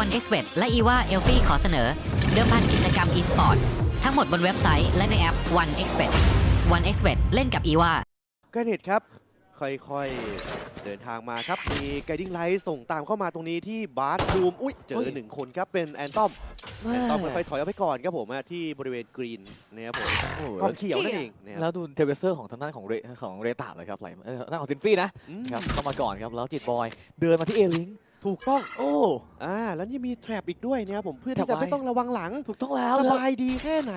One x b e t และ e v a e l f i ขอเสนอ เดิมพันกิจกรรม e-sport ทั้งหมดบนเว็บไซต์และในแอป One x b e t One x b e t เล่นกับ e v a กรเนตครับ ค่อยๆ เดินทางมาครับ มีไกดิ้งไลท์ส่งตามเข้ามาตรงนี้ที่บาร์ดูมอุ้ยเจเฮ้อยหนึ่งคนครับ เป็นแอนตอมแอนตอมแม่ค่อยๆถอยออกไปก่อนครับผมอะที่บริเวณกรีนนะครับผมโอ้โหกองเขียวนั่นเองนะครับแล้วดูเทเวเซอร์ของทางด้านของเรของเรตาเลยครับไหลเอ่อทางด้านของซินฟี่นะอืมครับเข้ามาก่อนครับแล้วจิตบอยเดินมาที่เอลิง ถูกต้องโอ้ อ่าแล้วนี่มีแทรปอีกด้วยนะครับผมเพื่อที่แทร็จะปไว้ไม่ต้องระวังหลัง ถูกต้องแล้วสครับบายดีแค่ไหน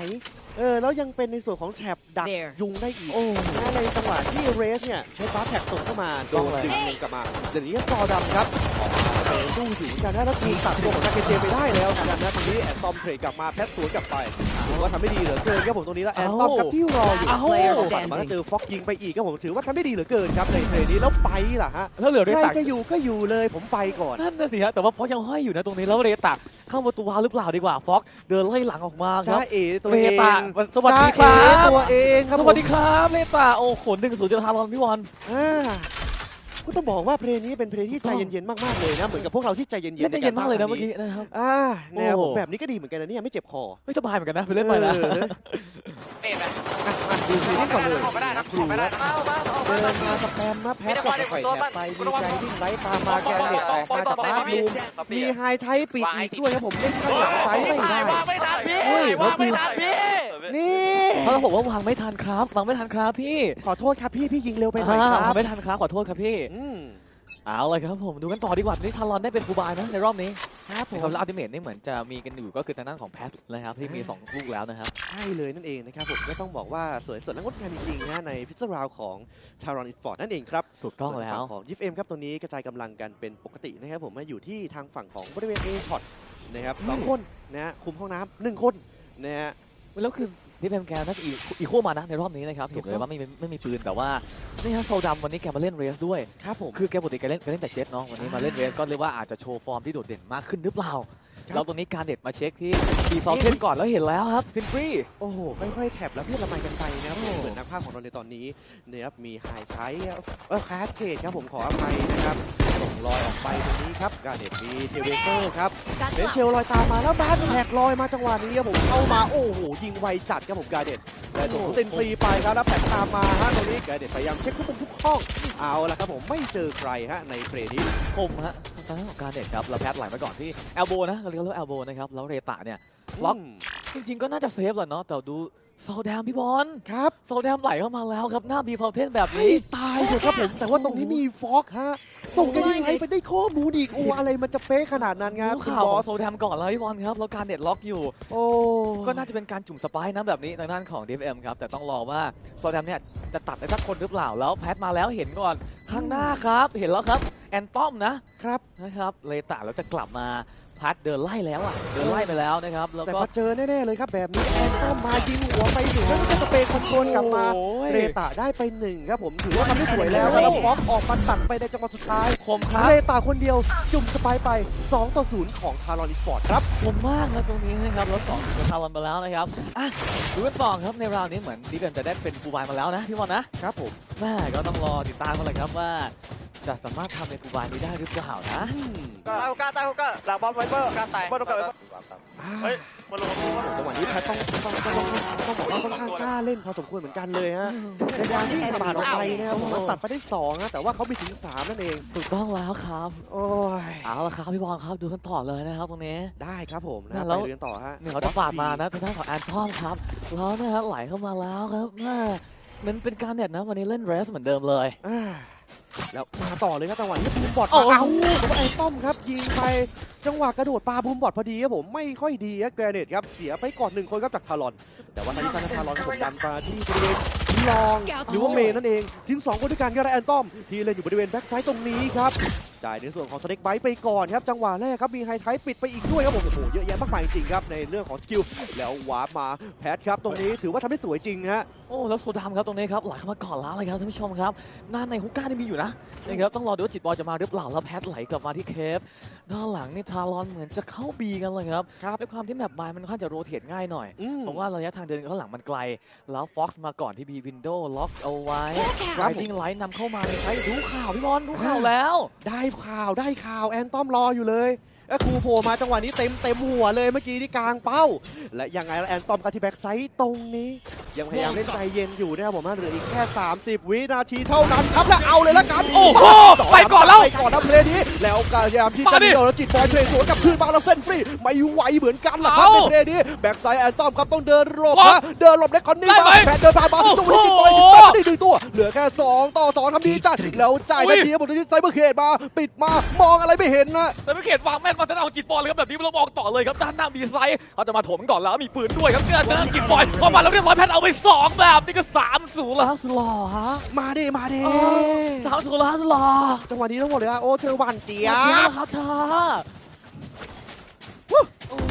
เออ แล้วยังเป็นในส่วนของแทรปดัก There ยุงได้อีกโอ้นะในจังหวะที่เรสเนี่ย ใช้ฟ้าแท็กส่งเข้ามา โดนต้องเลยดึงลงกลับมาเดี๋ยวนี้จอดำครับออกมา เป็นสู้อยู่เหมือนกันนะแล้วทีมตัดตัวของนาเกเจไปได้แล้วเหมือนกันนะตรงนี้แอนตอมเทรดกลับมาแพทสวนกลับไปถือว่าทำไม่ดีเหลือเกินครับผมตรงนี้แล้วแอนตอมกับที่รออยู่เอ้า Player ฝั่งมา standing เจอฟ็อกยิงไปอีกครับผมถือว่าทำได้ดีเหลือเกินครับในเทรดนี้แล้วไปล่ะฮะแล้วเหลือเรใครตาจะอยู่ก็อยู่เลยผมไปก่อนนั่นน่ะสิฮะแต่ว่าฟอกยังห้อยอยู่นะตรงนี้แล้วเรตาเข้าประตูวาล์วหรือเปล่าดีกว่าฟอกเดินไล่หลังออกมาคจ้ารับเอตัวเรเองตาสวัสดีครัจ้าเอ๋บตัวเองครับสผมวัสดีครับเรตาโอ้โหหนึ่งศูนย์จะทำบอลพี่บอลอ่า ก็ต้องบอกว่าเพลงนี้เป็นเพลงที่ใจเย็นๆมากๆเลยนะ เหมือนกับพวกเราที่ใจเย็นๆเล่นใจเย็นมากเลยนะใรเมื่อกี้นะครับ อ่าแนวโอ้แบบนี้ก็ดีเหมือนกันนะเนี่ยไม่เจ็บคอไม่สบายเหมือนกันนะไปเล่นไปนะเออเอ็ดไหมอะอะดูเพลงนี้ก่อนเลยออกไม่ได้ครับครูออกไม่ได้ครับเอามาเอาเดิมานมาสแปมมาแพทกับไข่แถบไปมีใจวิ่งไล่ตามมาแกนเน็ตออกมาจากบ้านลูมมีไฮไทปิดอีกด้วยครับผมเล่นข้างหลังไซส์ไม่ได้วางไม่ทันพี่เฮ้ยวางไม่ทันพี่นี่เพราะเราบอกว่าวางไม่ทันครับวางไม่ทันครับพี่ ขอโทษครับพี่พี่ยิงเร็วไปหน่อยคอ่ารัวางบไม่ทันครับขอโทษครับพี่อืมเอาเลยครับผมดูกันต่อดีกว่าตอนนี้ทารอนได้เป็นฟูลบายนะในรอบนี้ครับผนะครับมแล้วอัลติเมทนี่เหมือนจะมีกันอยู่ก็คือทางด้านของแพทนะครับที่มี2ลูกแล้วนะครับ ใช่เลยนั่นเองนะครับผมก็ต้องบอกว่าสวยสดและงดงามจริงๆนะในพิซซ่าราวของทารอนอีสปอร์ตนั่นเองครับถูกต้องแล้วส่นฝั่ของยิฟเอ็มครับตรงนี้กระจายกำลังกันเป็นปกตินะครับผมมาอยู่ที่ทางฝั่งของบริเวณเอช็อตนะครับสองคนนะฮะคุมห้องน้ำหนึ่งคนนะฮะแล้วคือ ดิฟเอ็มแกน่าจะอีอีโคมานะในรอบนี้นะครับถูเห็กนต้องเลยว่าไม่มีไม่มีปืนแต่ว่านี่ฮะโซดำวันนี้แกมาเล่นเรสด้วยครับผมคือแกปกติแกเล่นแกเล่นแต่เจ็ตเนาะวันนี้มาเล่นเรสก็เรียกว่าอาจจะโชว์ฟอร์มที่โดดเด่นมากขึ้นหรือเปล่าครับแล้วตรงนี้การเด็ดมาเช็คที่ดีฟอลเทนก่อนแล้วเห็นแล้วครับซินฟรีโอ้โหค่อยๆแถบแล้วเพื่อนละไมกันไปนะครับโอ้เหมือนนักภาพของเราในตอนนี้นะครับมีไฮไทเออคาสเคดครับผมขออภัยนะครับ ส่งลอยออกไปตรงนี้ครับการเด็ดมีเทเวเตอร์ครับเบนเชลลอยตามมาแล้วบาสแท็กลอยมาจังหวะนี้ครับผมเข้ามาโอ้โหยิงไวจัดครับผมกาเด็ดแต่ส่งเต็นฟรีไปครับแล้วแผกตามมาฮะตรงนี้กาเด็ดพยายามเช็คทุกมุมทุกห้องเอาละครับผมไม่เจอใครฮะในเฟรนี้คมฮะทางด้านของการเด็ดครับเราแพทไหลมาก่อนที่แอลโบนะเราเรียกว่าแอลโบนะครับแล้วเรตาเนี่ยล็อกอืมจริงๆก็น่าจะเซฟแหละเนาะแต่ดูโซแดมพี่บอลครับโซแดมไหลเข้ามาแล้วครับหน้าบีฟอลเทนแบบให้นี้ตายเถอะครับผมแต่ว่าตรงนี้มีฟอกฮะ ส่งกันยังไงไปได้ข้อมูลอีกโอ้อะไรมันจะเป๊ะขนาดนั้นครับรู้คุณข่าวบขอองสโซแดมก่อนแล้วพี่บอลครับ แล้วการเด็ดล็อกอยู่ โอ้ก็น่าจะเป็นการจุ่มสไปายนะแบบนี้ทางด้านของ DFM ครับ แต่ต้องรอว่าโซแดมเนี่ยจะตัดได้สักคนหรือเปล่าแล้วแพทมาแล้วเห็นก่อนข้างหน้าครับ เห็นแล้วครับแอนตอมนะครับนะครับเลตาแล้วจะกลับมา พัดเดินไล่แล้วอะเดินไล่ไปแล้วนะครับแล้วแต่ก็ก็เจอแน่ๆเลยครับแบบนี้แอนต้องมายิงหัวไปถึงแล้วก็สเปรย์คอนโทรลกลับมาโอ้ย เรตาได้ไปหนึ่งครับผมถือว่าทำได้สวยแล้วแล้วฟอกออกมาตัดไปในจังหวะสุดท้ายคมครับเรตาคนเดียวจุ่มสไปร์ไป2ต่อ0ของทารอนอีสปอร์ตครับคมมากนะตรงนี้นะครับแล้วสองจะทารันไปแล้วนะครับอะดูกันต่อครับในราวนี้เหมือนดีเดนจะได้เป็นฟูลบายมาแล้วนะพี่บอลนะครับผม แม่ก็ต้องรอติดตามกันเลยครับว่า จะสามารถทำในฟูลบายนี้ได้หรือเปล่านะอืมตายฮุก้าตายฮุก้าหลังบอลไฟเบอร์ก้าตายบอลตรงกลางเฮ้ยมาลงมาจังหวะนี้แพทต้องต้องต้องต้องต้องบอกว่าค่อนข้างกล้าเล่นพอสมควรเหมือนกันเลยฮะในการที่ปาดออกไปนะครับผมว่าตัดไปได้2นะแต่ว่าเขามีถึง3นั่นเองถูกต้องแล้วครับ โอ้ยเอาละครับพี่บอลครับดูกันต่อเลยนะครับตรงนี้ได้ครับผมนะแล้ไปวเรียนต่อฮะเนี่ยเขาจะปาดมานะทางด้านของแอนทอมครับแล้วนะฮะไหลเข้ามาแล้วครับแม่มันเป็นการเน็ตนะวันนี้เล่นเรสเหมือนเดิมเลยอ่า แล้วมาต่อเลยครับจังหวะนี้บูมบอดโอ้มาโหเอาผมไอ้ป้อมครับยิงไปจังหวะกระโดดปาบูมบอดพอดีครับผมไม่ค่อยดีครับแกรเนตครับเสียไปก่อนหนึ่งคนครับจากทารอน แต่ว่าทางนี้ทางทารอนครับผมดันมาที่บริเวณลองหรือว่าเมย์นั่นเองทิ้งสองคนด้วยกันก็ได้แอนตอมที่เล่นอยู่บริเวณแบ็กซ้ายตรงนี้ครับ จ่ายในส่วนของสเน็กไบต์ไปก่อนครับจังหวะแรกครับมีไฮไทปิดไปอีกด้วยครับผมโอ้โหเยอะแยะมากมายจริงๆครับในเรื่องของสกิลแล้ววาร์ปมาแพทครับตรงนี้ถือว่าทำได้สวยจริงฮะโอ้แล้วโซดามครับตรงนี้ครับไหลเข้ามาก่อนแล้วเลยครับท่านผู้ชมครับหน้าในฮุกก้านี่มีอยู่นะนะครับต้องรอดูว่าจิตบอลจะมาหรือเปล่าแล้วแพทไหลกลับมาที่เคฟด้านหลังนี่ทารอนเหมือนจะเข้าบีกันเลยครับครับด้วยความที่แมปบายมันค่อนข้างจะโรเตทง่ายหน่อยอืมผมว่าระยะทางเดินข้างหลังมันไกล แล้วฟ็อกซ์มาก่อนที่บีวินโดว์ล็อกเอาไว้ครับไฟดิ้งไลท์นำเข้ามาใช้ดูข่าวพี่บอลดูข่าวแล้วได้ข่าวได้ข่าวแอนต้อมรออยู่เลย แล้วครูโผล่มาจังหวะนี้เต็มเต็มหัวเลยเมื่อกี้ที่กลางเป้า และยังไงแล้วแอนตอมกับที่แบ็กไซต์ตรงนี้ ยังพยายามเล่นใจเย็นอยู่นะครับผมนะเหลืออีกแค่ 30 วินาทีเท่านั้นครับและเอาเลยละกันโอ้โหไปก่อนแล้วไปก่อนนะเพลย์นี้แล้วพยายามที่มาจะดิเดียวแล้วจิตบอลเทรดสวนกับคืนบางแล้วเส้นฟรีไม่ไหวเหมือนกันล่ะครับเอาในเพลย์นี้แบ็กไซต์แอนตอมครับต้องเดินหลบว้านะเดินหลบได้คอนนี่ได้มาไหมแพทเดินผ่านมาโอ้สู้โหที่จิตบอลตัดได้หนึ่งตัวเหลือแค่สองต่อสองทำดีจัดแล้วจ่ายอุ้ทัยนทีครับผมที่ไซเบอร์เคดมา ปิดมามองอะไรไม่เห็นนะแต่ไม่เขตวางแม่นมาจะเอาจิตบอลเลยครับแบบนี้เรามองต่อเลยครับด้านหน้ามีไซส์เขาจะมาถมก่อนแล้วมีปืนด้วยครับเจอเจอจิตบอลพอมาแล้วเรียบร้อยแพทเอาไปสองแบบนี่ก็สามศูนย์แล้วครับสุดหล่อฮะมาดิมาดิสามศูนย์แล้วครับสุดหล่อจังหวะนี้ทั้งหมดเลยอะโอ้เธอหวานเจี๊ยเจี๊ยบบครับช้าโอ้โหเออไม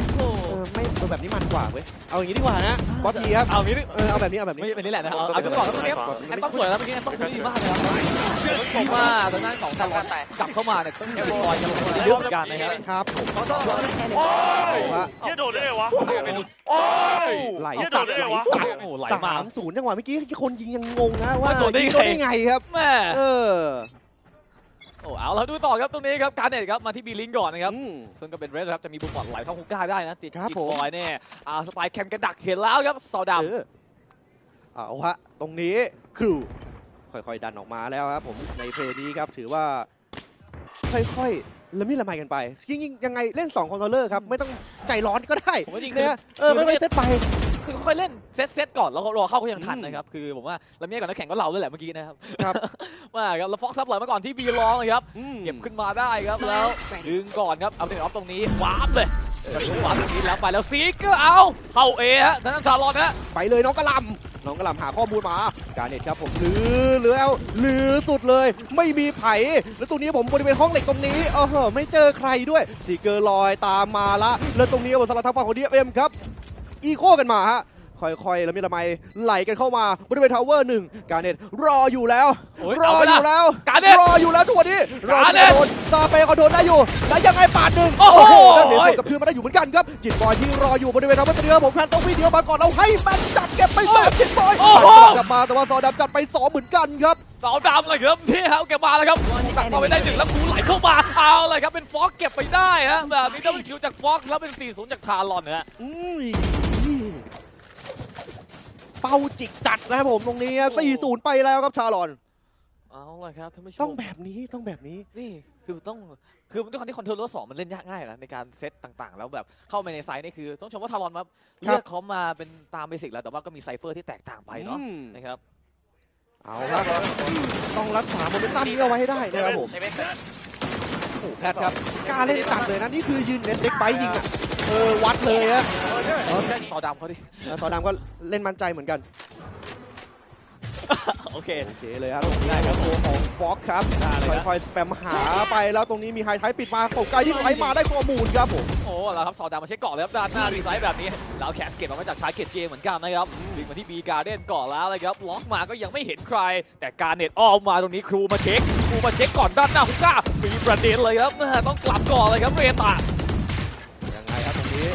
่เออ แบบนี้มันกว่าเว้ย เอาอย่างนี้ดีกว่านะบอสทีครับ เอางี้ดิเออเอาแบบนี้เอาแบบนี้ ไม่เป็นนี่แหละนะเอาเอาจังหวะแล้วตรงนี้แอนต้องสวยแล้วเมื่อกี้แอนต้องดีมากเลยครับผมว่าทางด้านของตลอดกลับเข้ามาเนี่ยต้องเอวลอยยังคงเยอะเหมือนกันนะครับครับผมโอ้ยว่าเหี้ยโดดได้ไงวะโอ้ยไหลเหี้ยโดจัดดได้ไหลไงวะจัดโอ้ไหลสามามศูนย์จังหวะเมื่อกี้ที่คนยิงยังงงนะว่าว่าโดนได้ยิงไงได้ไงครับแม่เออ โอ้เอาแล้วดูต่อครับตรงนี้ครับการเน็ตครับมาที่บีลิงก่อนนะครับอืมซึ่งก็เป็นเรสครับจะมีบุมบอลไหลเข้าฮุก้าได้นะติดครับจิตผมบอยเนี่ยอ่าสไปายแคมกระดักเห็นแล้วครับซาวดเออเอาฮะตรงนี้ครูค่อยๆดันออกมาแล้วครับผมในเพลย์นี้ครับถือว่าค่อยๆละมิละไมกันไปยิ่งๆยังไงเล่น2คอนโทรลเลอร์ครับไม่ต้องใจร้อนก็ได้ำผมว่าจริงคือเนี่ยเออไม่ต้องเซตไป คือค่อยๆเล่นเซตเซตก่อนแล้วก็รอเข้าก็ยังทันอืมนะครับ คือผมว่าแล้วเมียก่อนนักแข่งก็เราด้วยแหละเมื่อกี้นะครับครับว่าครับแล้วฟ็อกซับไหลมาก่อนที่บีลองเลยครับอืมเก็บขึ้นมาได้ครับแล้วดึงก่อนครับเอาเด็กออฟตรงนี้วาร์ปเลยวาร์ปตรงนี้แล้วไปแล้วซีก็เอาเข้าเอฮะทางด้านซารอนฮะไปเลยน้องกระหลำน้องกระหลำหาข้อมูลมา การเน็ตครับผมลือเหลือเอาลือสุดเลย ไม่มีไผ่แล้วตรงนี้ผมบริเวณห้องเหล็กตรงนี้เออเหอะไม่เจอใครด้วยสีเกอร์ลอยตามมาละแล้วตรงนี้บนสลัดทางฝั่งของดีเอ็มครับ อีโคกันมาฮะค่อยๆแล้วมีละไมไหลกันเข้ามาบริเวณทาวเวอร์หนึ่งการเน็ตรออยู่แล้วโอ้ยรอเอาไปอละยู่แล้วการเน็ตรออยู่แล้วทุกวันนี้รอการเน็จะตโดนซาเปย์คอนโทรลได้อยู่ แล้วยังไงปาดหนึ่งโอ้โหด้านเหนือสวนกับพื้นมาได้อยู่เหมือนกันครับ จิตบอยที่รออยู่บริเวณทาวเวอร์เรือผมแพนต้องวิ่งเดียวมาก่อนเราให้แมันจัดเก็บไปสามจิตบอยโอ้โหกลับมาแต่ว่าซอดับจัดไปสองเหมือนกันครับสาวดำเลยครับที่ฮะเก็บมาแล้วครับตักมาไปได้หนึ่งแล้วคูไหลเข้ามาเอาเลยครับเป็นฟอกเก็บไปได้ฮะแบบนี้ต้องเป็นคิวจากฟอกแล้วเป็น4-0จากทารอนฮะอืม เป้าจิกจัดนะครับผมตรงนี้สี่ศูนย์ไปแล้วครับชาลอน เอาเลยครับท่านผู้ชมต้องแบบนี้ต้องแบบนี้ นี่คือต้องคือด้วยความที่คอนโทรลเลอร์สองมันเล่นยากง่ายนะในการเซตต่างๆ แล้วแบบเข้าไปในไซส์นี่คือ ต้องชมว่าทารอนมาเลือกเขามาเป็นตามเบสิกแล้วแต่ว่าก็มีไซเฟอร์ที่แตกต่างไปเนาะอืม นะครับ เอาครับต้องรักษาโมเมนตัมนี้เอาไว้ให้ได้นะครับผมเอเวนต์ โอ้โหแพทครับกล้าเล่นจัดเลยนะนี่คือยืนเน็ตเด็กไปยิงอะเออวัดเลยอะต่อดำเขาดิแล้วตอนนั้นก็เล่นมั่นใจเหมือนกัน โอเค โอเคเลยครับตรงนี้ครับตัวของฟ็อกครับ ได้เลยครับค่อยๆ สแปมหาไปแล้วตรงนี้มีไฮไทป์ปิดมาตกไกลที่ไหลมาได้ข้อมูลครับผม โอ้แล้วครับสอดามาเช็คก่อนเลยครับด้านหน้ารีไซส์แบบนี้ แล้วแคสเก็ตออกมาจากชาร์เก็ตเจเหมือนกันนะครับวิ่งมาที่บีการ์เด้นก่อนแล้วเลยครับล็อกมาก็ยังไม่เห็นใคร แต่การเน็ตอ้อมมาตรงนี้ครูมาเช็คครูมาเช็คก่อนด้านหน้าฮุก้ามีประเด็นเลยครับแม่ต้องกลับก่อนเลยครับเรตา ยังไงครับตรงนี้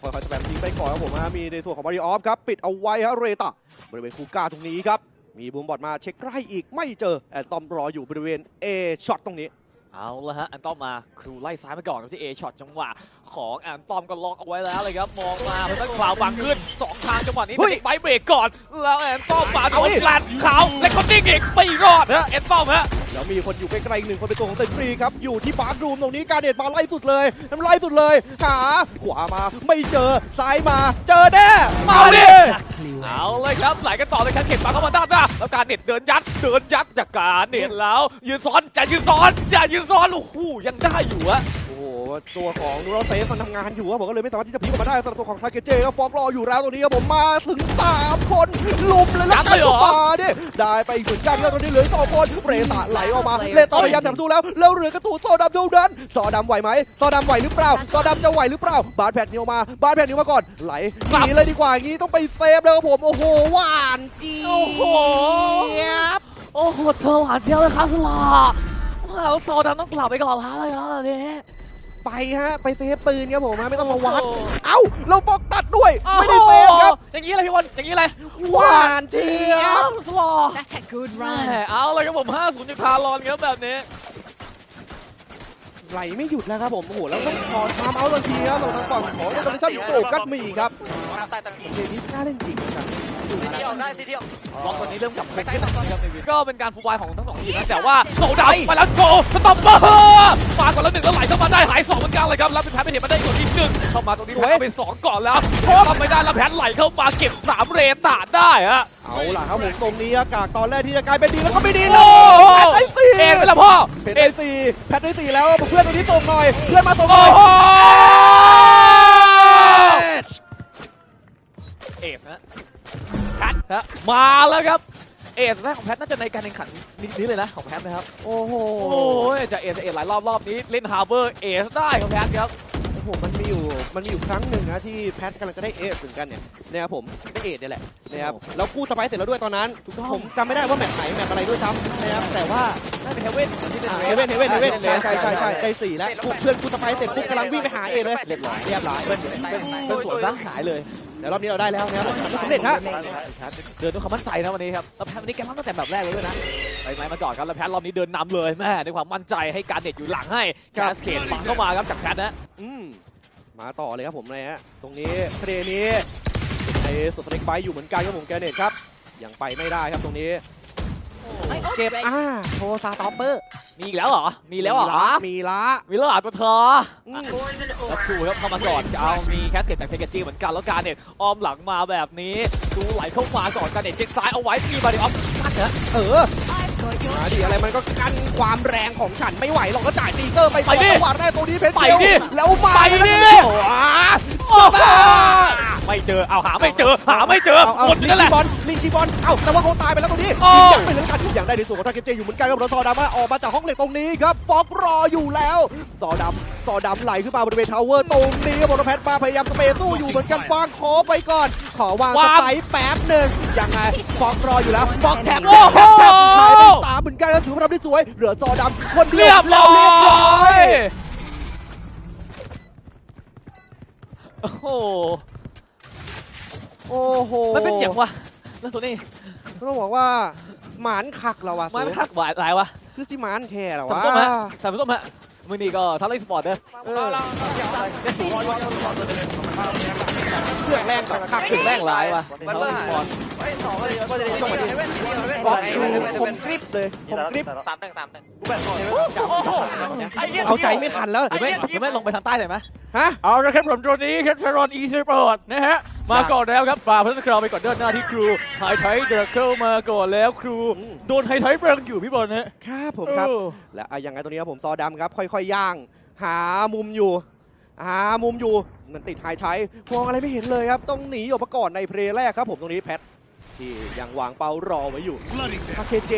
ค่อยๆ สแปมทิ้งไปก่อนครับผมฮะมีในส่วนของมาริออฟครับ ปิดเอาไว้ฮะเรตาบริเวณคูก้าตรงนี้ครับ มีบูมบอดมาเช็คใกล้อีกไม่เจอแอนตอมรออยู่บริเวณ A ช็อตตรงนี้ เอาละฮะ อันต้อมมาครูไล่ซ้ายมาก่อนครับที่เอช็อตจังหวะ ของแอนตอมก็ล็อกเอาไว้แล้วเลยครับมองมาเพื่อนคลาวบังขึ้นสองทางจังหวะนี้เฮ้ย แต่ไบเบรกก่อน แล้วแอนตอมมาโดเอานดิแลนขาวและเขาดิ้งอีกไม่รอดฮะแอนตอมฮะ แล้วมีคนอยู่ใกล้ๆอีกหนึ่งคนเป็นตัวของเซนฟรีครับ อยู่ที่บาร์รูมตรงนี้การเด็ดมาไล่สุดเลยน้ำไล่สุดเลยหาขวามาไม่เจอซ้ายมาเจอแน่เอาดิ เอาเลยครับไหลกันต่อเลยครับเข็มมาเข้ามาด้านหน้าแล้วการเน็ตเดินยัดเดินยัดจากการเน็ตแล้ว ยืนซ้อนจะยืนซ้อนอย่ายืนซ้อนโอ้โหยังได้อยู่อะโอ้โห ตัวของนูโรเซฟมันทำงานอยู่ครับผมก็เลยไม่สามารถที่จะพลิกออกมาได้สำหรับตัวของชาเกเจก็ฟอกรออยู่แล้วตรงนี้ครับผมมาถึงสามคนลุมเลยแล้วกันเข้ามาดิได้ไปอีกเหมือนกันแล้วตอนนี้เหลืออกสองคนเรตาไหลออกมาเลตาพยายามแถมตู้แล้วแล้วเหลือกระตูโซดำเท่านั้นซอดำไหวไหมซอดำไหวหรือเปล่าซอดำจะไหวหรือเปล่า บาดแผดเหนียวมา บาดแผดเหนียวมาก่อนไหลหนีเลยดีกว่าอย่างนี้ต้องไปเซฟเลยครับผมโอ้โหหวานเจี๊โอ้โหยบโอ้โหเธอหวานเจียวเลยครับสลาว้าวโซดำต้องกลับไปก่อนแล้วเลยครับอันนี้ ไปฮะ ไปเซฟปืนครับผมฮะไม่ต้องมาวัด เอ้าเราฟอกตัดด้วย ไม่ได้เซฟครับ อย่างนี้เลยพี่บอลอย่างนี้เลยหวานเจี๊ยบสลอ That's a good แม่ run เอาเลยครับผม5-0จากทารอนครับแบบนี้ไหลไม่หยุดแล้วครับผม โอ้โห แล้วต้องขอทามเอาทันทีครับทางฝั่งของเอเดอร์ชันโฟกัสมีครับใต้ตะกี้เกมนี้น่าเล่นจริงครับ ทีเดียวได้ทีเดียวบล็อกตัวนี้เริ่มกลับไปที่ครับในวินก็เป็นการฟูลไวของทั้งสองทีมนะแต่ว่าโซดาวมาแล้วโกสต็อปเปอร์มาก่อนแล้วหนึ่งแล้วไหลเข้ามาได้หายสองเหมือนกันเลยครับแล้วเป็นแพทไม่เห็นมาได้อีกคนที่หนึ่งเข้ามาตรงนี้แพทเอาไปสองก่อนแล้วทำไม่ได้แล้วแพทไหลเข้ามาเก็บสามเรตาได้ฮะเอาล่ะครับผมตรงนี้อากาศตอนแรกที่จะกลายเป็นดีแล้วก็ไม่ดีเลโอ้ยแพทได้สี่เองไปแล้วพ่อเพชรได้สี่แพทได้สี่แล้วเพื่อนตรงนี้ส่งหน่อยเพื่อนมาส่งหโอ้น่อยโหเพชรเอฟนะ แพทฮะมาแล้วครับ เอฟแรกของแพทน่าจะในการแข่งขันนี้เลยนะของแพทนะครับ โอ้โหโอ้ยจะเอสเอสหลายรอบรอบนี้เล่นฮาร์เบอร์เอสได้ของแพทครับโอ้โหมันมีอยู่มันมีอยู่ครั้งหนึ่งนะที่แพทกำลังจะได้เอฟเหมือนกันเนี่ยนะครับผมได้เอทเนี่ยแหละนะครับแล้วกู้สไปซ์เสร็จแล้วด้วยตอนนั้นผมจำไม่ได้ว่าแมตช์ไหนแมตช์อะไรด้วยซ้ำนะครับแต่ว่าน่าเป็นเฮเว่นที่เล่นเฮเว่นเฮเว่นเฮเว่นใช่ใช่ใช่ใช่ได้สี่แล้วปุ๊บเพื่อนกู้สไปซ์เสร็จปุ๊บกำลังวิ่งไปหาเอเลยเรียบร้อยเรียบร้อยเป็นเป็นเป็นสวนซะหายเลย แต่รอบนี้เราได้แล้วนะครับสำเร็จฮะเดินด้วยความมั่นใจนะวันนี้ครับแล้วแพทวันนี้แกมั่นตั้งแต่แบบแรกเลยด้วยนะไปไหมมาก่อนครับแล้วแพทรอบนี้เดินนำเลยแม่ด้วยความมั่นใจให้การเด็ดอยู่หลังให้แคสเกตปังเข้ามาครับจากแพทนะอืมมาต่อเลยครับผมเลยฮะตรงนี้ทะเลนี้ในสุดสเต็กไบอยู่เหมือนกันครับผมแกเนตครับยังไปไม่ได้ครับตรงนี้ เก็บอ่าโชว์ซาตอปเปอร์ มีอีกแล้วเหรอ มีแล้วเหรอ มีละมีแล้วเหรอตัวเธออืมแล้วชูครับเข้ามาก่อนเอามีแคสเกตจากเทเกจีเหมือนกันแล้วการเน็ตออมหลังมาแบบนี้ ดูไหลเข้ามาก่อนการเน็ตเช็คซ้ายเอาไว้มีบาริออฟตัดนะเออ มาดิอะไรมันก็กันความแรงของฉันไม่ไหวหรอกก็จ่ายตีเกอร์ไปไปดิจังหวะแรกตรงนี้เพชรไปเจียวดิแล้วมาไปดิแล้วอ่าโอ้โหไม่เจอเอาหาไม่เจอหาไม่เจอเอาเอาหมดลิงนั่นแหจีละบอลลิงจีบอลเอ้าแต่ว่าเขาตายไปแล้วตรงนี้โอ้ยังไม่เหลือทันอย่างได้ในส่วนของทาเกเจอยู่เหมือนกันครับรซอดามาออกมาจากห้องเหล็กตรงนี้ครับฟอกรออยู่แล้วซอดำซอดำไหลขึ้นมาบริเวณทาวเวอร์ตรงนี้ครับบอลแพทมาพยายามสเปรย์สู้อยู่เหมือนกันฟางขอไปก่อน ขอวางสวางไปร์แป๊บหนึ่งยังไงฟอกรออยู่แล้วฟอกแท็บโอ้แท็บโหแท็บแท็บหายไปสามเหมือนกันแล้วถือว่าทำได้สวย เหลือซอดำคนเดีเรียยวบแล้ร้วอเรียบร้อยยโอ้โหโอ้โหมันเป็นอย่างวะแล้วตัวนี้ต้องบอกว่าหมานคักเราอะมันคักหวายหลายวะคือสิหมานแค่เหรอสามวะส้มฮะสามส้มฮะ มือนี้ก็ทัลเลสปอร์ตเด้อเออเราเราเดี๋ยวเราเครื่องแรงกับคักถึงแม่งหลายวะมันเบอร์ไอ้สองเลยก็จะได้ช่วงนี้ฟอกดูผมกริปเลยผมกริปสามหนึ่งสามหนึ่งเอาใจไม่ทันแล้วหรือไม่หรือไม่ลงไปทางใต้หน่อยไหมฮะเอาละครับผมตัวนี้ครับเทรอนอีสปอร์ตนะฮะ มาก่อนแล้วครับป่าพัฒนาคราวไปก่อนเดินหน้าที่ครูไฮไทเดอร์เคิลมาก่อนแล้วครู โดนไฮไทเบิร์งอยู่พี่บอลนะครับผมครับ และอะยังไงตัวนี้ครับผมซอดำครับ ค่อยๆย่าง หามุมอยู่ หามุมอยู่มันติดไฮใช้มองอะไรไม่เห็นเลยครับ ต้องหนีออกมาก่อนในเพลย์แรกครับผมตรงนี้แพทที่ยังวางเป้ารอไว้อยู่ทาเคเจ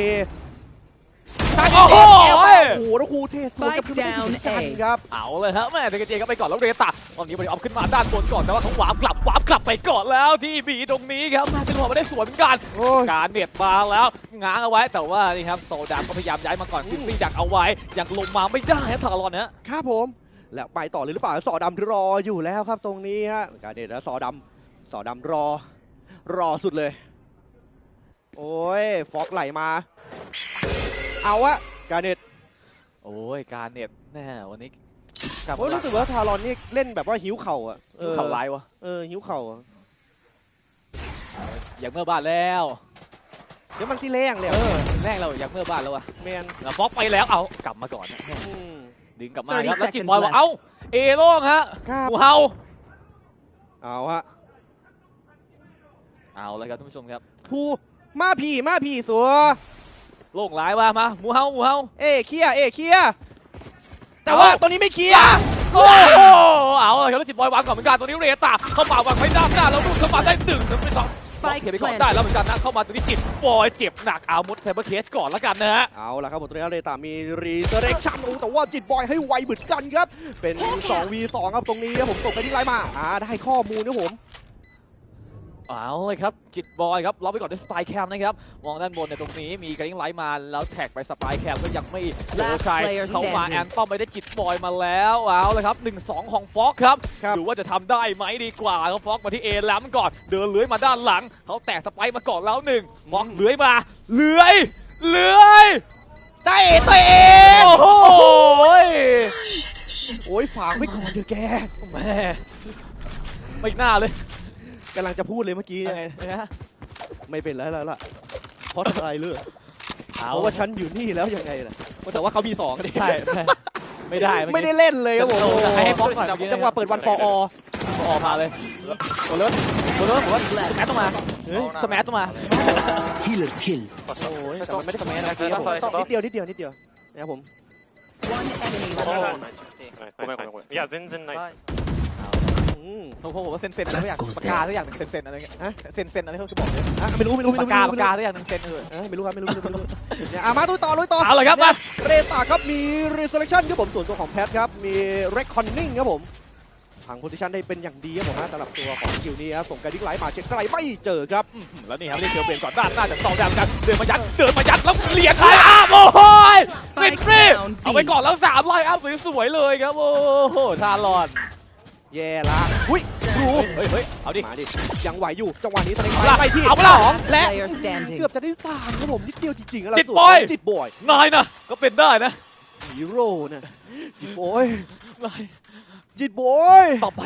ทาเคโอ้เจโหแอบมาโอ้โหแล้วครูเทสตัวกับคือไม่ได้ถึงกันครับ เอาเลยฮะแม่เดกเจก็ไปก่อนแล้วเรตัดตอนนี้บริออฟขึ้นมาด้านบนก่อนแต่ว่าเขาวาร์ปกลับวาร์ปกลับไปก่อนแล้วที่บีตรงนี้ครับแม่เป็นหัวไม่ได้สวนเหมือนกันโอ้ย การเน็ตมาแล้วง้างเอาไว้แต่ว่านี่ครับโซดามก็พยายามย้ายมาก่อนซินซี่ดักเอาไว้ยังลงมาไม่ได้ครับทารอนนะครับผม แล้วไปต่อเลยหรือเปล่าสอดำรออยู่แล้วครับตรงนี้ฮะการเด็ดแล้วสอดำสอดำรอ รอสุดเลย โอ้ยฟอกไหลมา เอาอะการเด็ดโอ้ยการเน็ตแน่วันนี้กลับโอ้ยรู้สึกว่าทารอนนี่เล่นแบบว่าหิวเข่าอะออเข่าร้ายวะเออหิวเข่าอะอย่างเมื่อบ้านแล้วเดี๋ยวมันสิเล่งเลยเออแรกเราอย่างเมื่อบ้านแล้วอะแมนแล้วฟอกไปแล้วเอากลับมาก่อนนะอืมดึงกลับมาครับ30แล้วจิต seconds บอยบอก left เอ้าเอโล่งฮะครับหมูเฮาเอาฮะเอาเลยครับท่านผู้ชมครับผู้มาผีมาผีสัว โล่งร้ายว่ามาหมูเฮาหมูเฮาเอ้เคลียร์เอ้เคลียร์แต่ว่าเอาตัวนี้ไม่เคลียร์โอ้โหเอาเลยครับแล้วจิตบอยวางก่อนเหมือนกันตัวนี้เรตาเข้ามาวางไว้ด้านหน้าแล้วลูกเข้ามาได้ตึงแล้วไม่ต้อง Spike เขียนไปก่อน planted ได้แล้วเหมือนกันนะเข้ามาตัวนี้จิตบอยเจ็บหนักเอามุดเทเบิลเคสก่อนแล้วกันนะฮะเอาล่ะครับผมตัวนี้เลยตามีรีเซเรคชั่นโอ้แต่ว่าจิตบอยให้ไวเหมือนกันครับเป็น 2v2 ครับตรงนี้ครับผมตกไปที่ไลน์มาอ่าได้ข้อมูลนะผม เอาเลยครับจิตบอยครับล็อกไปก่อนด้วยสปายแคมนะครับ มองด้านบนเนี่ยตรงนี้มีกระดิ่งไลท์มาแล้วแท็กไปสปายแคมก็ยังไม่เจอ Last ใคร player เข้ามา standing แอนต้อมไปได้จิตบอยมาแล้วเอาเลยครับ 1-2 ของฟ็อกครับครับดูว่าจะทำได้ไหมดีกว่าเขาฟ็อกมาที่เอแลมก่อน เดินเลื้อยมาด้านหลัง เขาแตกสไปร์มาก่อนแล้วหนึ่งฟ็อกเลื้อยมาเลื้อยเลื้อยได้เอตัวเองโอ้โหโอ้ยฝากไว้ก่อนเถอะแกแม่ไม่น่าเลย กำลังจะพูดเลยเมื่อกี้ ยัง เนี่ย ไงนะฮะ ไม่เป็นแล้วแล้วล่ะเพราะอะไรเลือก เอา เพราะว่าฉันอยู่นี่แล้วยังไงล่ะแต่ว่าเขามีสองดิ ใช่ใช่ไม่ได้เอกี้ ไม่ได้เล่นเลยครับผม จะให้ให้บล็อกก่อน จังหวะเปิดวันฟอร์อ ออกมาเลย โอ้เลิศ โอ้โหผมว่าสแมทต้องมา เฮ้ย สแมทต้องมา Killer kill. โอ้ยแต่มันไม่ได้สมัยนะเมื่อกี้ครับผมนิดเดียวนิดเดียวนิดเดียวนะครับผม One enemy ごめん remaining. ごめんごめんごめんいや全然ない ですอืมผมผมว่าเซ็นเซ็นอะไรสักอย่างปากกาสักอย่างหนึ่งเซ็นเซ็นอะไรเงี้ยฮะเซ็นเซ็นอะไรเขาคือบอกเลยอะไม่รู้ไม่รู้ไม่ปารู้กกาไม่ปากรู้กาสักอย่างหนึ่งเซ็นเออเอ้ยไม่รู้ครับไม่รู้ไม่รู้ไม่รู้เนี่ยอะมาลุยต่อลุยต่อเอาเลยครับมาเรตาครับมี resurrection ครับผมส่วนตัวของแพทครับมี reckoning ครับผมทางโพซิชันได้เป็นอย่างดีครับผมฮะสำหรับตัวของคิวนี้ครับส่งการดิ้งไลท์มาเช็คไกลไม่เจอครับแล้วนี่ครับเรียกเคียวเบรกก่อนด้านหน้าจากสองแบบกันเดินมายัดเดินมายัดแล้วเหลียกใครอ้าวโอ้โหปิดฟรีเอาไปก่อนแล้วสามไล่อัพสวยๆเลยครับโอ้โหทารอน แย่ละอุ้ยครูเฮ้ยเฮ้ยเอาดิ มาดิ ยังไหวอยู่ จังหวะนี้ตอนนี้เอาละไปที่เอาไปละสองและ Player standing. เกือบจะได้สามครับผมนิดเดียวจริงๆแล้วจิตบอย จิตบอยนายนะ ก็เป็นได้นะฮีโร่นะจิตบอยนายจิตบอยต่อไป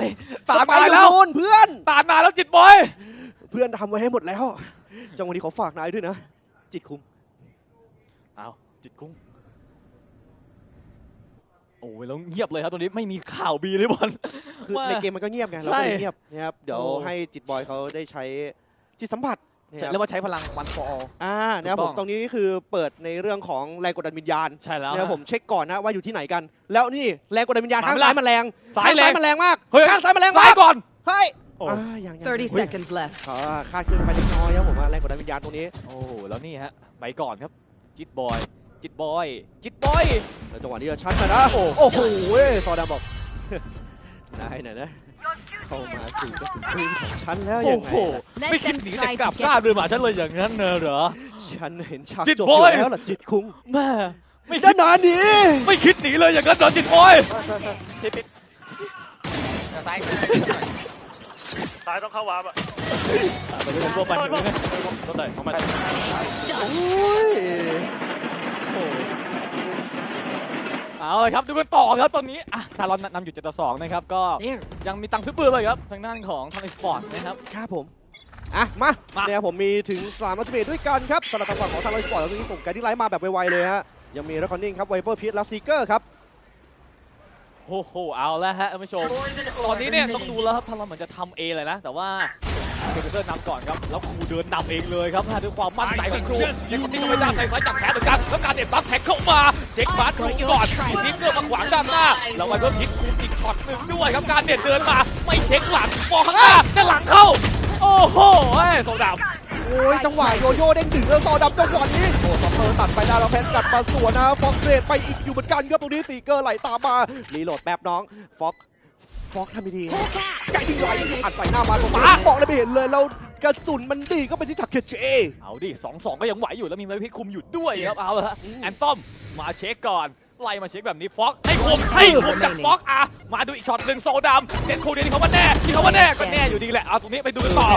ตามไปนายอยู่แล้วนู่นเพื่อน ตามนายแล้วจิตบอย เพื่อนทำไว้ให้หมดแล้ว จังหวะนี้ขอฝากนายด้วยนะ จิตคุมเอาจิตกุ้งโอ้ยแล้วเงียบเลยครับตรงนี้ไม่มีข่าวบีเลยบอล คือว่าในเกมมันก็เงียบไงเราใช่ ก็เลยเงียบนะครับเดี๋ยวโอ้ให้จิตบอยเขาได้ใช้จิตสัมผัสนะคเรียรับกว่าใช้พลังวันฟอร์ อ่านะครับถูผกมต้อง ตรงนี้คือเปิดในเรื่องของแรงกดดันวิญญาณใช่แล้ว นะครับฮะผมเช็คก่อนนะว่าอยู่ที่ไหนกัน แล้วนี่แรงกดดันวิญญาณมาข้างไม่ซ้ายละมันแรงซ้ายข้างแรงมันแรงมากเฮ้ยข้างซ้ายมันแรงซ้ามายกก่อน เฮ้ยโอ้ อ่าอย่างอย่าง30เฮ้ย seconds left. อ่าคาดเคลื่อนไปเล็กน้อยครับผมว่าแรงกดดันวิญญาณตรงนี้ โอ้โหแล้วนี่ฮะไปก่อนครับจิตบอย จิตบอย จิตบอยแล้วจังหวะนี้ก็ชัดนะนะโอ้โอ้โหเว้ยซอดาบอกนายน่ะนะเข้ามาสู่กระสุนปืนของฉันแล้วโอ้ยังไงโหล่ะไม่คิดหนีแต่กลับกล้าเดินมาฉันเลยอย่างนั้นเนอะเหรอฉันเห็นฉากจิตจบโบ้อยยู่แล้วล่ะจิตคุ้งแม่ไม่คิด้าดนานนี้ไม่คิดหนีเลยอย่างนั้นเหรอจิตบอยพิษพิษซ้ายซ้ายต้องเข้าวาร์ปอะไปเรื่องตัวไปเรื่องตัวไหนของมันโอ้ย เอาเลยครับดูกันต่อครับตอนนี้อะทารอนนำอยู่7ต่อ2นะครับก็ There. ยังมีตังค์ซื้อปืนเลยครับทางด้านของทางสปอร์ตนะครับครับผมอะมามาเนี่ยผมมีถึง3อัลติเมทด้วยกันครับสำหรับทางฝั่งของทางไลฟ์สปอร์ตแล้วตรงนี้ส่งการที่ไลฟ์มาแบบไวๆเลยฮะยังมีเรคคอนนิ่งครับไวเปอร์พีทและซีเกอร์ครับโอ้โหเอาแล้วฮะท่านผู้ชมตอนนี้เนี่ยต้องดูแล้วครับทารอนเหมือนจะทำเองเลยนะ แต่ว่าเซนเซอร์นำก่อนครับ แล้วครูเดินนำเองเลยครับด้วยความมั่นใจของครูยิงคนนี้ก็ไม่ได้ในสายจากแพ้เหมือนกันแล้วการเด็ดบัคแท็กเข้ามาเช็คบาสครูก่อนมีฟิกเกอร์มาขวางด้านหน้าแล้วไวเปอร์พิทคุมอีกช็อตหนึ่งด้วยครับการเด็ดเดินมาไม่เช็คหลังมองข้างหน้าแต่หลังเข้า โอ้โหเฮ้ยโซดาโอ้ยจังหวะโยโย่เด้งดึงแล้วต่อดับจังหวะนี้โอ้ซัมเมอร์ตัดไปได้แล้วแพนกัดมาสวนนะฟ็อกเรดไปอีกอยู่เหมือนกันครับตรงนี้ซีเกอร์ไหลตามมารีโหลดแป๊บน้องฟ็อก ฟ็อกทำไม่ดีใจดีไหลอัดใส่หน้ามาตรงนี้บอกเลยไม่เห็นเลยแล้วกระสุนมันดีก็ไปที่ทักเคเจเอาดิสองสองก็ยังไหวอยู่แล้วมีไวพิทคุมอยู่ด้วยครับเอาละฮะแอนตอมมาเช็คก่อนไล่มาเช็คแบบนี้ฟ็อกให้คมให้คมจากฟ็อกอะมาดูอีกช็อตหนึ่งโซดำเด็ดคูเดียวที่เขาว่าแน่ที่เขาว่าแน่ก็แน่อยู่ดีแหละเอาตรงนี้ไปดูกันต่อ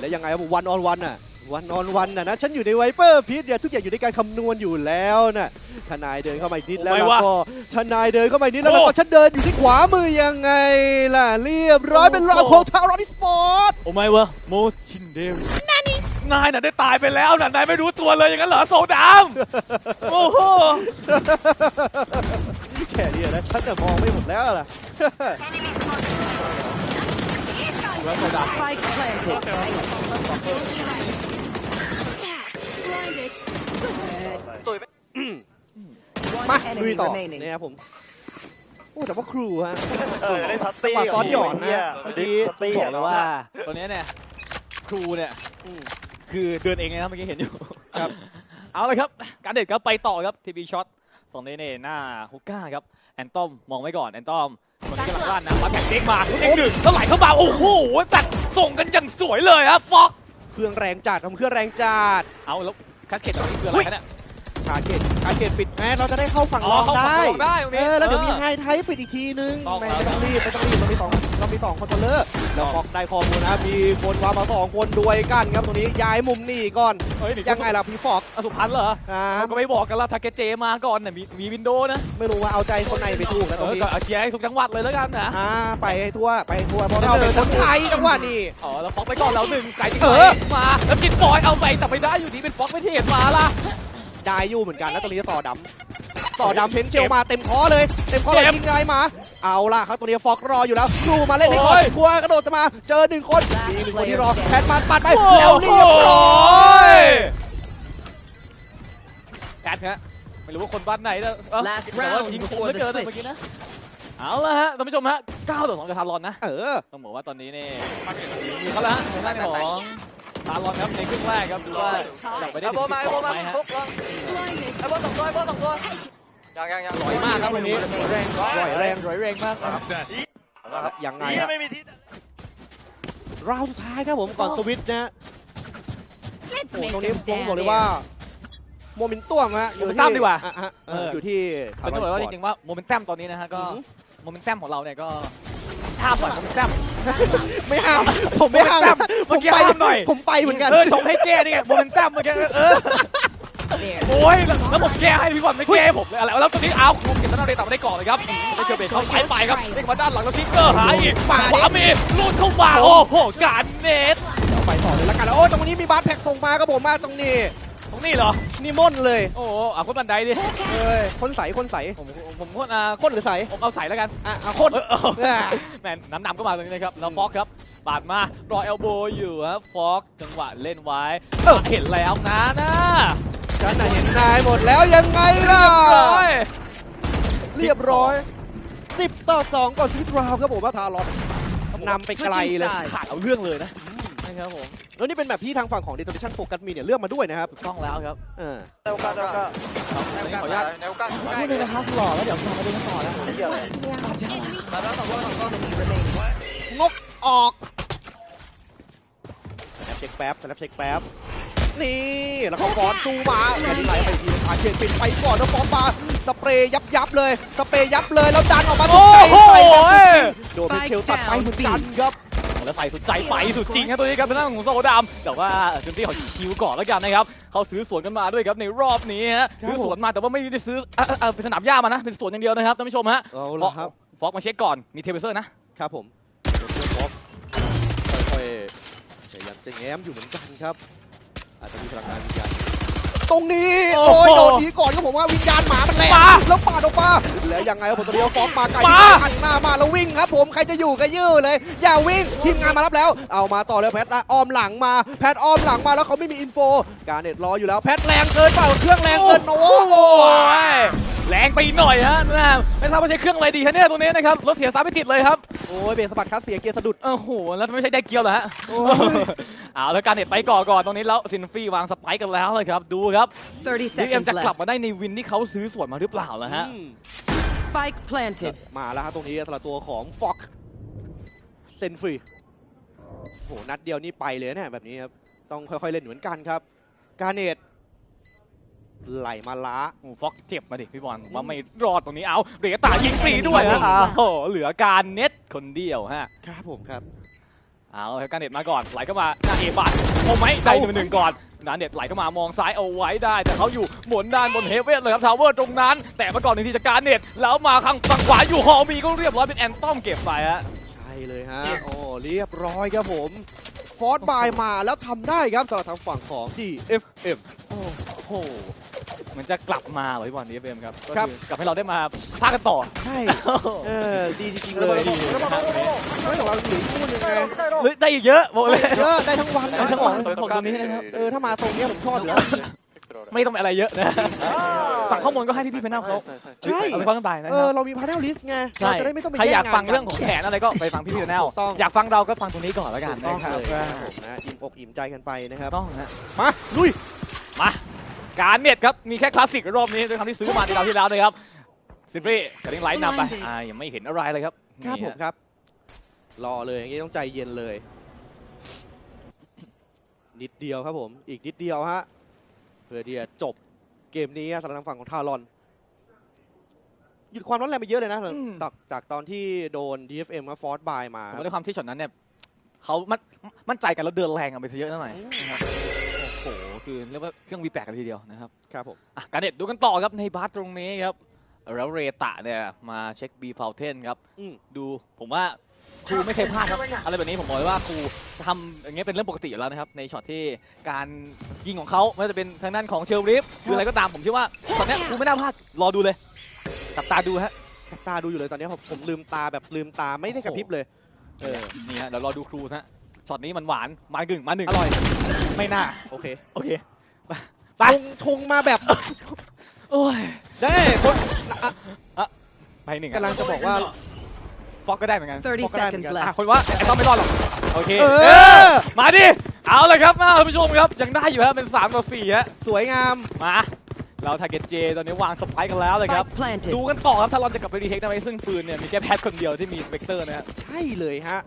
แล้วยังไงครับวันออนวันน่ะ วันออนวันน่ะนะฉันอยู่ในไวเปอร์พีทเนี่ยทุกอย่างอยู่ในการคำนวณอยู่แล้วน่ะทนายเดินเข้ามาอีกนิดแล้วไม่แล้วว่าก็ทนายเดินเข้ามาอีกนิดแล้วโอ้แล้วก็ฉันเดินอยู่ที่ขวามือยังไงล่ะเรียบร้อยเป็นรอบของทารอนิสปอร์ตโอ้ไม่เวะโมชินเดลนายน่ะได้ตายไปแล้วน่ะนายไม่รู้ตัวเลยอย่างนั้นเหรอโซดามโอ้โหแค่นี้นะฉันจะมองไม่หมดแล้วล่ะโซดาม Spike planted. มา One ลุย enemy ต่อ remaining. เนี่ยครับผมโอ้แต่ว่าครูฮะเออได้ซัตตี้จังหวะซ้อนหย่อนนะเมื่อกี้ซัตตี้บอกเลยว่าตอนนี้เนี่ยครูเนี่ยอืมคือเดินเองนะครับเมื่อกี้เห็นอยู่ครับเอาเลยครับการเด็ดครับไปต่อครับทีวีช็อตตรงนี้เนี่ยหน้าฮุก้าครับแอนตอมมองไว้ก่อนแอนตอมคนนี้กำลังลั่นนะมาแท็กเด็กมาเด็กหนึ่งแล้วไหลเข้ามาโอ้โหจัดส่งกันอย่างสวยเลยครับฟอกเครื่องแรงจัดทำเครื่องแรงจัดเอาแล้ว คัดเข็ดตรงนี้คืออะไรคะเนี่ย ขาเกตขาเกตปิดแม้เราจะได้เข้าฝั่งอ๋รอองเข้าฝั่งได้รองได้ตรงนี้เออแล้วเดี๋ยวเออมีไฮไทป์ปิดอีกทีนึงต้องไม่แล้วไม่ต้องรีบไม่ต้องรีบเรามีสองเราครับมีสองคอนโทรลเลอร์แล้วบอกได้ข้อมูลนะมีคนวางมาสองคนด้วยกันครับตรงนี้ย้ายมุมหนี่ก่อนเฮ้ยนี่ยังไงล่ะพี่ฟอกอสุพรรณเหรออ่าเราก็ไม่บอกกันละทาเกเจมาก่อนน่ะมีมีวินโดว์นะไม่รู้ว่าเอาใจคนไหนไปถูกแล้วตเอรงอนี้ก็เอาเชียร์ให้ทุกจังหวัดเลยแล้วกันนะอ่าไปให้ทั่วไปให้ทั่วเพราะเราเป็นคนไทยจังหวะนี้ อ๋อแล้วฟอกไปก่อนแล้วหนึ่งไก่ที่เอไหนอมาแล้วจิตบอยเอาไปแต่ไม่ได้อยู่ดีเป็นฟอกไม่เห็นมาล่ะ ได้อยู่เหมือนกันแล้วตรงนี้ต่อดำต่อดำเพนเชลมาเต็มคอเลย เต็มคอเลยเจ็บยิงไงมา เอาล่ะครับตัวนี้ฟอกรออยู่แล้วครูมาเล่นไปก่อนโอ้ยครัวกระโดดจะมาเจอหนึ่งคนมีหนึ่งคนที่รอแพทมาปัดไปโอ้โหแล้วเรียบร้อยแอดฮะไม่รู้ว่าคนบ้านไหนนะเอ้า Last แต่ว่า round ยิงคม before เหลือ the เกินนะ switch เมื่อกี้นะเอาละฮะท่านผู้ชมฮะ9ต่อ2จากทารอนนะ เออ ต้องบอกว่าตอนนี้เนี่ยมีเขาแล้วฮะทางด้านของ ทารอนครับในครึ่งแรกครับดูว่าจะไปได้ไอ้ถึโบงมาไอ้12โบมาไหมฮะฟุกลองไอ้โบสองตัวไอ้โบสองตัวยังยังยังสวยมากครับวันนี้แรงร่อยแรงร้อยแรงมากนะครับยังไงนี่ฮะไม่มีที่ราวสุดท้ายครับผมก่อนสวิตช์นะฮะ Let's โอ้โห make ตรงนี้ them ผมบอก damn เลยว่าโมเมนตัมฮะอยู่ที่ Momentum ดีกว่าอะฮะเออเออออยู่ที่เป็นต้องบอกว่าจริงๆว่าโมเมนตัมตอนนี้นะฮะก็อือหือโมเมนตัมของเราเนี่ยก็ ห้ามหน่อยโมเมนตัมไม่ห้าม ผมไม่ห้ามเมื่อกี้ผไปห้ามหน่อย ผมไปเหมือนกันเออชงให้แก้นี่ไงโมเมนตัมเมื่อกี้เออ There. โอ้ยแล้วผมแก้ให้พี่บอลไม่แก้ผมเลยอะไรแล้วตอนนี้เอาคุมเก็บแล้วเราได้ต่อไม่ได้ก่อนเลยครับได้เชอร์เบตเข้าไปไปครับเด้งมาด้านหลังแล้วทิกเกอร์หายอีกฝั่งขวามีลูดเข้ามาโอ้โหการเนสเราไปต่อเลยละกันแล้วโอ้ตรงนี้มีบาสแพ็กส่งมาครับผมมาตรงนี้ตรง นี้เหรอ นี่ม่อนเลยโอ้โหอะคนบันไดดิเอ้ยคนใสคนใสผมผมผมคนอ่าคนหรือใสผมเอาใส่แล้วกันอะอะคนเออเอออะ แหมน้ำดำก็มาตรงนี้นะครับแล้วฟอกครับปาดมารอเอลโบอยู่ฮะฟอกจังหวะเล่นไว้เห็นแล้วนะนะฉันน่ะเห็นนายหมดแล้วยังไงล่ะ ร้อย เรียบร้อย10 ต่อ 2 ก่อนสวิตราวครับผมว่าทารอนนำไปไกลเลย ขาดเอาเรื่องเลยนะนะ ครับผม แล้วนี่เป็นแบบที่ทางฝั่งของ Detonation Focus มีเนี่ยเลือกมาด้วยนะครับถูกต้องแล้วครับเออเนวก้าเนวก้าขออนุญาตเนวก้าพูดเลยนะครับหล่อแล้วเดี๋ยวเรามาดูกันต่อแล้วเกี่ยวเลยแล้วสองตัวสองตัวงกออกสแลปเช็คแป๊บสแลปเช็คแป๊บนี่แล้วก็ฟอนซูมาแอนนี่ไหลไปทีอาเชนปิดไปก่อนแล้วฟอนมาสเปรย์ยับยับๆเลย สเปรย์ยับเลยแล้วดันออกมาสุดใจใส่แบบโดนเป็นเชลตัดไปเหมือนกันครับ แล้วใส่สุดใจไปสุดจริงครับตัวนี้ครับเป็นหน้าของโซดามแต่ว่าเซนตี้ขอคิวก่อนแล้วกันนะครับเขาซื้อสวนกันมาด้วยครับในรอบนี้ฮะครับซื้อสวนมาแต่ว่าไม่ได้ซื้ออะอะอะเป็นสนามหญ้ามานะเป็นสวนอย่างเดียวนะครับท่านผู้ชมฮะเอาฟอละกครับ ฟอกมาเช็คก่อนมีเทเบเซอร์นะ ครับผมรถเรือฟอกค่อยๆพยายามจะแง้มอยู่เหมือนกันครับ อาจจะมีพลังงานวิญญาณ ตรงนี้ โอ้ยโดนหนีก่อนก็ผมว่าวิญญาณหมามันแรงแล้วปาดออกมาแล้วยังไงครับผมตัวเดียวฟอกมาไกลหันหน้ามาแล้ววิ่งครับ ผมใครจะอยู่ก็ยื้อเลย อย่าวิ่งทีมงานมารับแล้ว เอามาต่อแล้วแพทนะอ้อมหลังมาแพทอ้อมหลังมาแล้วเขาไม่มีอินโฟ การเน็ตรออยู่แล้วแพทแรงเกินเปล่าเครื่องแรงเกินโอ้โหโอ้ย แรงไปหน่อยฮะนะไม่ทราบว่าใช้เครื่องอะไรดีฮะเนี่ยตรงนี้นะครับรถเสียสตาร์ทไม่ติดเลยครับโอ้ยเบรกสะบัดคัสเสียเกียร์สะดุดโอ้โหแล้วไม่ใช่ได้เกียวเหรอฮะโอ้ยเอาแล้วการเน็ตไปก่อนก่อนตรงนี้แล้วซินฟรีวางสไปค์กันแล้วเลยครับดูครับ30ดีเอ็ม seconds จะกลับ left. มาได้ในวินที่เขาซื้อสวนมาหรือเปล่าล่ะฮะอืม Spike planted. มาแล้วครับตรงนี้สำหรับตัวของฟอกเซนฟรีโหนัดเดียวนี่ไปเลยเนี่ยแบบนี้ครับต้องค่อยๆเล่นเหมือนกันครับ การเนต ไหลมาล้าโอ้ฟอกเจ็บมาดิพี่บอลผมว่าไม่รอดตรงนี้เอาเรียตายิงฟรีด้วยฮะอ้าวโอ้โหเหลือการเน็ตคนเดียวฮะครับผมครับเอาแล้วการเน็ตมาก่อนไหลเข้ามาหน้าเอบัตโอ้ไหมได้หนึ่งหนึ่งก่อนนาเน็ตไหลเข้ามามองซ้ายเอาไว้ได้ แต่เขาอยู่หมุนด้านบนเฮเว่นเลยครับทาวเวอร์ตรงนั้น แต่มาก่อนหนึ่งทีจากการเน็ตแล้วมาข้างฝั่งขวาอยู่ฮอลมีก็เรียบร้อยเป็นแอนตอมเก็บไปฮะใช่เลยฮะโอ้เรียบร้อยครับผมฟอร์ดบายมาแล้วทำได้ครับสำหรับทางฝั่งของ DFM โอ้โห เหมือนจะกลับมาเหรอพี่บอลดีเอ็มครับก็ครับอกลับให้เราได้มาพากันต่อใช่เออดีจริงๆเลยดีนะครับไม่แต่ว่าหรือพูดยังไงหรือได้อีกเยอะบอกเลยเยอะได้ทั้งวันได้ทั้งวันเลยของตรงนี้นะครับเออถ้ามาตรงเนี้ยผมชอบอยู่แล้วไม่ต้องอะไรเยอะนะฝั่งข้อมูลก็ให้พี่ๆเพนนัลเขาใช่เอาไปฟังกันไปนะเอคอรับเรามีพาร์ทลิสต์ไงใช่เราจะได้ไม่ต้องไปใครอยากแย่ฟังนเรื่องของแผนอะไรก็ไปฟังพี่ๆเพนนัลถูกต้องอยากฟังเราก็ฟังตรงนี้ก่อนแล้วกันต้อนะงครับเลยครับผมนะอิ่มอกอิ่มใจกันไปนะครับต้องนะมาลุยมา การเน็ตครับ มีแค่คลาสสิกรอบนี้ด้วยคำที่ซื้อมาในดาวที่แล้วนะครับซิฟรีกระดิ่งไลท์นำไปอ่ายังไม่เห็นอะไรเลยครับครับนี่ผมฮะครับ รอเลยอย่างนี้ต้องใจเย็นเลย นิดเดียวครับผม อีกนิดเดียวฮะเพื่อที่จะจบเกมนี้สำหรับทางฝั่งของทารอนหยุดความร้อนแรงไปเยอะเลยนะอืมจากจากตอนที่โดน DFM มาฟอร์สบายมาผมว่าด้วยความที่ช็อตนั้นเนี่ยเขามันมั่นใจกันแล้วเดินแรงกันไปซะเยอะหน่อยนะครับ โอ้โหคือเรียกว่าเครื่องวีแปดกันทีเดียวนะครับครับผมอะการเด็ดดูกันต่อครับในบาสตรงนี้ครับแล้วเรตะเนี่ยมาเช็คบีฟาวเทนครับอืมดูผมว่าครูไม่เคยพลาดครับอะไรแบบนี้ผมบอกเลยว่าครูทำอย่างเงี้ยเป็นเรื่องปกติอยู่แล้วนะครับในช็อตที่การยิงของเขาไม่ว่าจะเป็นทางด้านของเชลริฟหรืออะไรก็ตามผมเชื่อว่าตอนเนี้ยครูไม่น่าพลาดรอดูเลยจับตาดูฮะกับตาดูอยู่เลยตอนนี้ผมผมลืมตาแบบลืมตาไม่ได้กระพริบเลยเออนี่ฮะเดี๋ยวรอดูครูฮะ ช็อตนี้มันหวานมากึ่งมาหนึ่งอร่อย ไม่น่า โอเคโอเคชงชงมาแบบโอ้ยได้คนอะไปหนึ่งกำลังจะบอกว่าฟอกก็ได้เหมือนกัน30 Fuck it, seconds man. อะ left. คนว่าไอ้ต้องไม่รอดหรอกโอเคเอเอออมาดิเอาเลยครับมาคุณผู้ชมครับยังได้อยู่ครับเป็น3ต่อ4ฮะสวยงามมา เราทาร์เก็ตเจตอนนี้วางสไปค์กันแล้วเลยครับ Spike planted. ดูกันต่อครับถ้าเราจะกลับไปรีเทคได้ไหมซึ่งปืนเนี่ยมีแค่แพทคนเดียวที่มีสเปกเตอร์นะฮะใช่เลยฮะ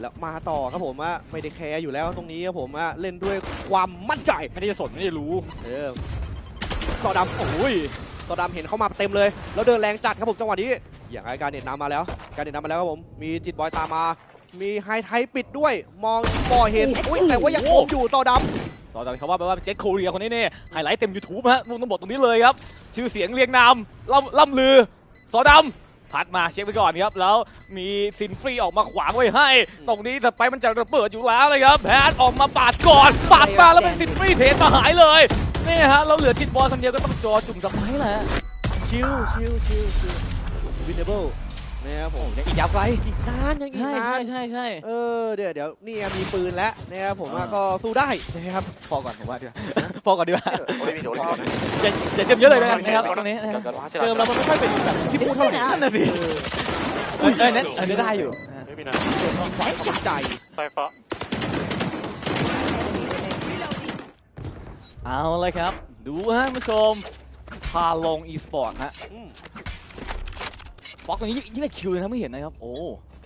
แล้วมาต่อครับผมว่าไม่ได้แคร์อยู่แล้วตรงนี้ครับผมว่าเล่นด้วยความมั่นใจไม่ได้จะสนไม่ได้รู้เออต่อดำโอ้โหอุ้ยต่อดำเห็นเข้ามาเต็มเลย แล้วเดินแรงจัดครับผมจังหวะนี้อย่างไรการเน็ตนำมาแล้ว การเน็ตนำมาแล้วครับผมมีจิตบอยตามมา มีไฮไทยปิดด้วย มองบ่อเห็นอุ้ยแต่ว่ายังคมอยู่ต่อด ต่อจากเขาว่าไปว่าเจ็คโคเรียคนนี้เนี่ยไฮไลท์เต็ม YouTube ฮะลุงต้องบอกตรงนี้เลยครับ ชื่อเสียงเรียงนามล่ำล่ำลือสอดำพัดมาเช็คไปก่อนครับ แล้วมีซินฟรีออกมาขวางไว้ให้ ตรงนี้แต่ไปมันจะระเบิดอยู่แล้วเลยครับ แพทออกมาปาดก่อนปาดมาแล้วเป็นซินฟรีเทมาหายเลยนี่ฮะเราเหลือจิตบอลคนเดียวก็ต้องจอจุ่มสไปแหละชิลชิลชิลชิลวินเนเบิล นะครับผมอีกยาวไกล อีกนานยังอีกใช่นใช่ใช่ใช่เออเดี๋ยวเดี๋ยวนี่มีปืนแล้วนะครับผมก็สู้ได้นะครับ พอก่อนผมว่าดีกว่าพอก่อนดีกว่าอย่าอย่าเจิมเยอะเลยนะครับนะครับตรงนี้นรัเจิมแล้ไม่ค่อยเป็นแบบที่พูดเท่าไหร่นั่นนะสิเอ้ยเอ้ยเน้นเอ้ได้อยู่นะไม่มีนะเจใจ ไฟฟ้าเอาเลยครับ ดูฮะผู้ชมพาลงอีสปอร์ตฮะ ฟ็อกตัวนี้ยิ่งยิ่งได้คิวเลยนะไม่เห็นนะครับ โอ้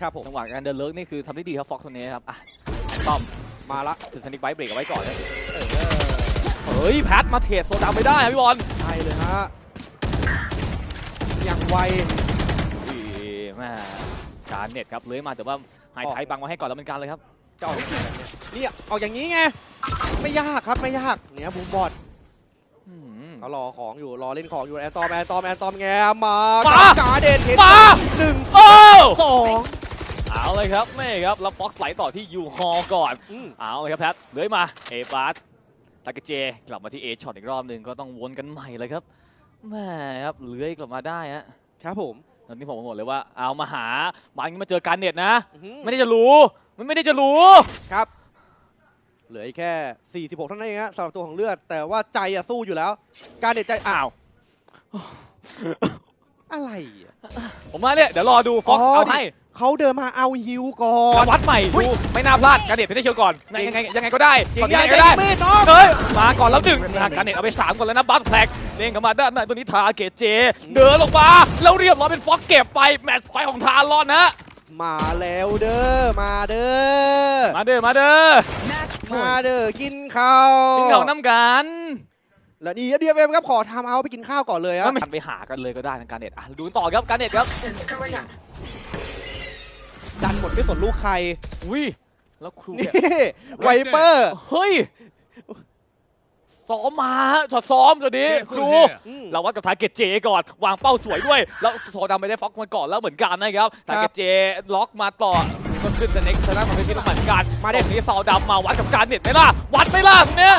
ครับผมจังหวะการเดินเลิกนี่คือทำได้ดีครับฟ็อกตัวนี้ครับอะต้อมมาละถึงสนิกไบท์เบรกเอาไว้ก่อนนะเฮ้ยแพทมาเทรดโซดาไม่ได้ครับพี่บอลใช่เลยฮะอย่างไวอุ้ยแม่การเน็ตครับเลื้อยมาแต่ว่าไฮไทยบังมาให้ก่อนแล้วเป็นการเลยครับจะออกแบบนี้เนี่ยเอาอย่างนี้ไงไม่ยากครับไม่ยากเนี่ยบูมบอดอืม เขารอของอยู่รอเล่นของอยู่แอนตอมแอนตอมแอนตอมแงมามากาเดนเห็นมาหนึ่งโอ้สองเอาเลยครับนี่ครับแล้วฟ็อกไหลต่อที่ยูฮอก่อน อืมเอาเลยครับแพทเลื้อยมาเอฟาสตากเจ กลับมาที่เอช็อตอีกรอบหนึ่งก็ต้องวนกันใหม่เลยครับแม่ครับเลื้อยกลับมาได้ฮะครับผมตอนนี้ผมบอกเลยว่าเอามาหามาอย่างนี้มาเจอการเน็ตนะ อื้อหือไม่ได้จะรู้ มันไม่ได้จะรู้ ครับ เหลืออีกแค่ 46 เท่านั้นเองฮะสำหรับตัวของเลือด แต่ว่าใจอะสู้อยู่แล้ว การเด็ดใจอ้าว อะไรอะผมว่าเนี่ย เดี๋ยวรอดูฟ็อกอ๋อเอาให้เขาเดินมาเอาฮิวก่อน วัดใหม่อุ๊ดูยไม่น่าพลาดการเน็ตไม่ได้เชียวก่อนยังไงยังไงก็ได้จริตงอนนี้ใหญ่ยังไงใจก็ได้เมธน้องเฮ้ยมาก่อนแล้วดึงนะการเน็ตเอาไปสามก่อนแล้วนะบัคแพลกเด้งเข้ามาด้านในตัวนี้ทาเกตเจ เดินลงมาแล้วเรียบร้อยเป็นฟ็อกเก็บไปแมตช์พอยต์ของทารอนนะมาแล้วเด้อ มาเด้อ มาเด้อ มาเด้อ Match มา point. เด้อกินข้าวกินข้าวน้ำกัน และนี่เดียเอ็มครับขอทำเอาไปกินข้าวก่อนเลยคแล้รัวบมันไปหากันเลยก็ได้ทางการเน็ตอะดูต่อครับการเน็ตครับดันหมดไม่สนลูกใครอุ้ยแล้วครูนี่เนี่ยไวเปอร์เฮ้ยซ้อมมาฮะช็อตซ้อมตัวนี้ครูอืมเราวัดกับทาเกตเจก่อนวางเป้าสวยด้วย แล้วโทดำไม่ได้ฟ็อกมาก่อนแล้วเหมือนกันนะครับทาเกตเจล็อกมาต่อ ก็ขึ้นสเน็กชนะของเพชรพิษเหมือนกันมาเด็ตรงนี้ซาวดำมาวัดกับการเน็ตไหมล่ะวัดไหมล่ะตรงเนี้ย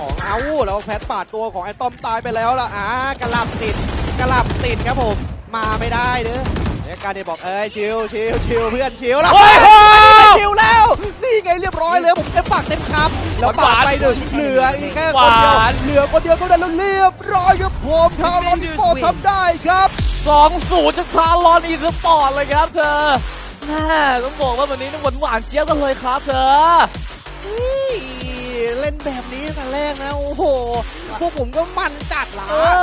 ของเอาแล้วแพทปาดตัวของไอ้ต้อมตายไปแล้วล่ะอ่ากระหลับติดกระหลับติดครับผม มาไม่ได้เด้อเนี่ยการเดบอกเอ้ยชิวชิวชิวเพื่อนชิวแล้วโอ้ยโอ้ยชิวแล้ว นี่ไงเรียบร้อยเลยผมเต็มปากเต็มคำแล้วปาดไปหนึ่งเหลืออีกแค่คนเดียวหวาน เหลือคนเดียวก็ได้แล้วเรียบร้อยครับผมทางรอนโปทำได้ครับ สองศูนย์จากทารอนอีสปอร์ตเลยครับเธอแม่ ต้องบอกว่าวันนี้ต้องหวานหวานๆเจี๊ยบกันเลยครับเธอนี่เล่นแบบนี้ตั้งแต่แรกนะ โอ้โห พวกผมก็มันจัดละ